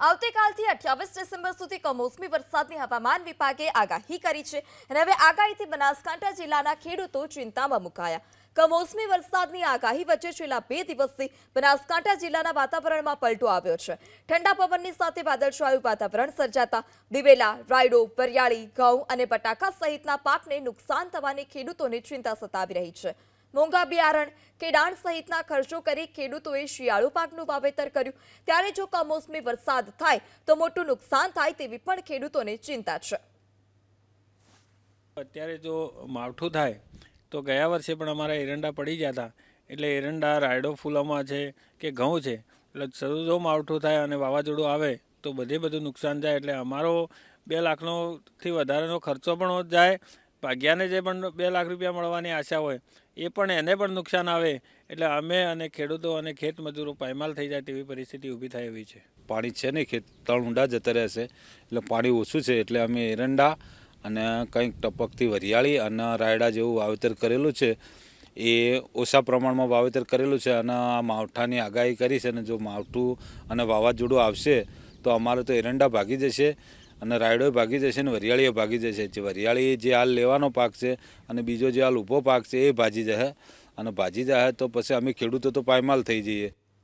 આવતીકાલથી અઠ્યાવીસ ડિસેમ્બર સુધી કમોસમી વરસાદની હવામાન વિભાગે આગાહી કરી છે અને હવે આગાહીથી બનાસકાંઠા જિલ્લાના ખેડૂતો ચિંતામાં મુકાયા. કમોસમી વરસાદની આગાહી વચ્ચે છેલ્લા બે દિવસથી બનાસકાંઠા જિલ્લાના વાતાવરણમાં પલટો આવ્યો છે. ઠંડા પવનની સાથે વાદળછાયું વાતાવરણ સર્જાતા દિવેલા, રાયડો, વરિયાળી, ઘઉં અને બટાકા સહિતના પાકને નુકસાન થવાની ખેડૂતોને ચિંતા સતાવી રહી છે. મોંઘા બિયારણ કે ડાણ સહિતના ખર્ચો કરી ખેડૂતોએ શિયાળુ પાકનું વાવેતર કર્યું. ત્યારે જો કમોસમી વરસાદ થાય, તો મોટું નુકસાન થાય તેવી પણ ખેડૂતોને ચિંતા છે. અત્યારે જો માવઠું થાય, તો ગયા વર્ષે પણ અમારા એરંડા પડી ગયા હતા. એટલે એરંડા, રાયડો ફૂલોમાં છે કે ઘઉં છે, એટલે જો માવઠું થાય અને વાવાઝોડું આવે, તો બધે બધું નુકસાન જાય. એટલે અમારો બે લાખનો થી વધારેનો ખર્ચો પણ જાય ભાગ્યાને જે પણ બે લાખ રૂપિયા મળવાની આશા હોય, એ પણ એને પણ નુકસાન આવે. એટલે અમે અને ખેડૂતો અને ખેત મજૂરો પાયમાલ થઈ જાય તેવી પરિસ્થિતિ ઊભી થાય એવી છે. પાણી છે નહીં ખેત ત્રણ ઊંડા જતા રહેશે. એટલે પાણી ઓછું છે, એટલે અમે એરંડા અને કંઈક ટપકથી વરિયાળી અને રાયડા જેવું વાવેતર કરેલું છે. એ ઓછા પ્રમાણમાં વાવેતર કરેલું છે અને આ માવઠાની આગાહી કરી છે અને જો માવઠું અને વાવાઝોડું આવશે, તો અમારે તો એરંડા ભાગી જશે. અને રાયડોય ભાગી જશે અને વરિયાળીઓ ભાગી જશે. જે વરિયાળી જે હાલ લેવાનો પાક છે અને બીજો જે હાલ ઊભો પાક છે એ ભાજી જશે અને ભાજી જાય તો પછી અમે ખેડૂતો તો પાયમાલ થઈ જઈએ.